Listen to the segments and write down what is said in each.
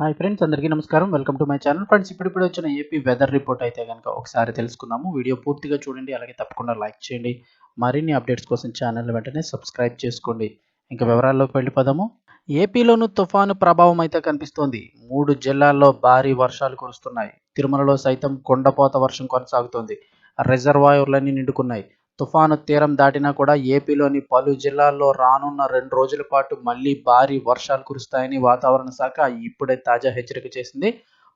Hi friends అందరికీ నమస్కారం. Welcome to my channel friends ఇప్పుడు ఇప్పుడు వచ్చిన ఏపీ వెదర్ రిపోర్ట్ అయితే కనుక ఒకసారి తెలుసుకుందాము. వీడియో పూర్తిగా చూడండి అలాగే తప్పకుండా లైక్ చేయండి. మరిన్ని అప్డేట్స్ కోసం ఛానల్ వెంటనే సబ్స్క్రైబ్ చేసుకోండి. ఇంకా వివరాల్లోకి వెళ్ళిపోదాము. ఏపీలోనూ తుఫాను ప్రభావం అయితే కనిపిస్తోంది. మూడు జిల్లాల్లో భారీ వర్షాలు కురుస్తున్నాయి. తిరుమలలో సైతం కొండపోత వర్షం కొనసాగుతోంది. రిజర్వాయర్లన్నీ నిండుకున్నాయి. తుఫాను తీరం దాటినా కూడా ఏపీలోని పలు జిల్లాల్లో రానున్న రెండు రోజుల పాటు మళ్ళీ భారీ వర్షాలు కురుస్తాయని వాతావరణ శాఖ ఇప్పుడే తాజా హెచ్చరిక చేసింది.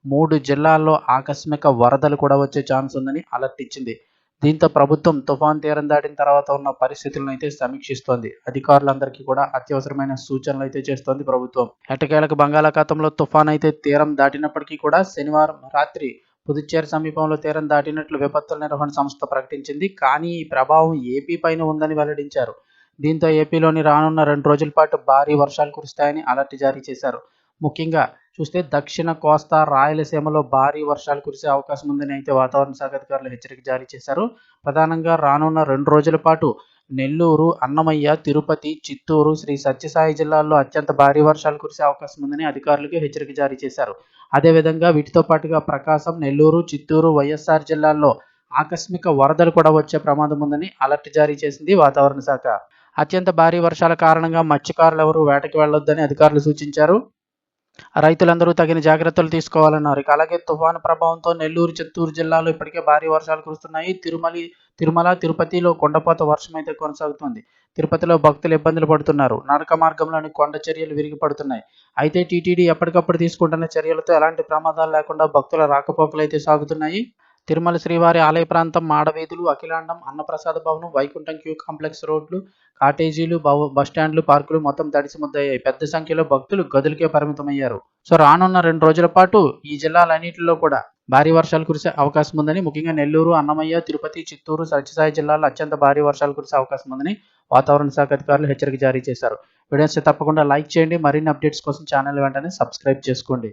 మూడు జిల్లాల్లో ఆకస్మిక వరదలు కూడా వచ్చే ఛాన్స్ ఉందని అలర్ట్ ఇచ్చింది. దీంతో ప్రభుత్వం తుఫాన్ తీరం దాటిన తర్వాత ఉన్న పరిస్థితులను అయితే సమీక్షిస్తోంది. అధికారులందరికీ కూడా అత్యవసరమైన సూచనలు అయితే చేస్తోంది ప్రభుత్వం. ఎటకేలకు బంగాళాఖాతంలో తుఫాన్ అయితే తీరం దాటినప్పటికీ కూడా శనివారం రాత్రి పుదుచ్చేరి సమీపంలో తీరం దాటినట్లు విపత్తుల నిర్వహణ సంస్థ ప్రకటించింది. కానీ ఈ ప్రభావం ఏపీ పైన ఉందని వెల్లడించారు. దీంతో ఏపీలోని రానున్న రెండు రోజుల పాటు భారీ వర్షాలు కురుస్తాయని అలర్ట్ జారీ చేశారు. ముఖ్యంగా చూస్తే దక్షిణ కోస్తా రాయలసీమలో భారీ వర్షాలు కురిసే అవకాశం ఉందని అయితే వాతావరణ శాఖ అధికారులు హెచ్చరిక జారీ చేశారు. ప్రధానంగా రానున్న రెండు రోజుల పాటు నెల్లూరు అన్నమయ్య తిరుపతి చిత్తూరు శ్రీ సత్యసాయి జిల్లాల్లో అత్యంత భారీ వర్షాలు కురిసే అవకాశం ఉందని అధికారులకు హెచ్చరిక జారీ చేశారు. అదేవిధంగా వీటితో పాటుగా ప్రకాశం నెల్లూరు చిత్తూరు వైఎస్ఆర్ జిల్లాల్లో ఆకస్మిక వరదలు కూడా వచ్చే ప్రమాదం ఉందని అలర్ట్ జారీ చేసింది వాతావరణ శాఖ. అత్యంత భారీ వర్షాల కారణంగా మత్స్యకారులు ఎవరు వేటకి వెళ్ళొద్దని అధికారులు సూచించారు. రైతులందరూ తగిన జాగ్రత్తలు తీసుకోవాలన్నారు. ఇక అలాగే తుఫాను ప్రభావంతో నెల్లూరు చిత్తూరు జిల్లాలో ఇప్పటికే భారీ వర్షాలు కురుస్తున్నాయి. తిరుమలి తిరుమల తిరుపతిలో కొండపోత వర్షం అయితే కొనసాగుతుంది. తిరుపతిలో భక్తులు ఇబ్బందులు పడుతున్నారు. నడక మార్గంలోని కొండ చర్యలు విరిగి పడుతున్నాయి అయితే టీటీడీ ఎప్పటికప్పుడు తీసుకుంటున్న చర్యలతో ఎలాంటి ప్రమాదాలు లేకుండా భక్తుల రాకపోకలు అయితే సాగుతున్నాయి. తిరుమల శ్రీవారి ఆలయ ప్రాంతం మాడవీధులు అఖిలాండం అన్నప్రసాద భవనం వైకుంఠం క్యూ కాంప్లెక్స్ రోడ్లు కాటేజీలు బస్టాండ్లు పార్కులు మొత్తం తడిసి ముద్దయ్యాయి. పెద్ద సంఖ్యలో భక్తులు గదులకే పరిమితమయ్యారు. సో రానున్న రెండు రోజుల పాటు ఈ జిల్లాలన్నింటిలో కూడా భారీ వర్షాలు కురిసే అవకాశం ఉందని ముఖ్యంగా నెల్లూరు అన్నమయ్య తిరుపతి చిత్తూరు సత్యసాయి జిల్లాలో అత్యంత భారీ వర్షాలు కురిసే అవకాశం ఉందని వాతావరణ శాఖ అధికారులు హెచ్చరిక జారీ చేశారు. వీడియోస్ తప్పకుండా లైక్ చేయండి. మరిన్ని అప్డేట్స్ కోసం ఛానల్ వెంటనే సబ్స్క్రైబ్ చేసుకోండి.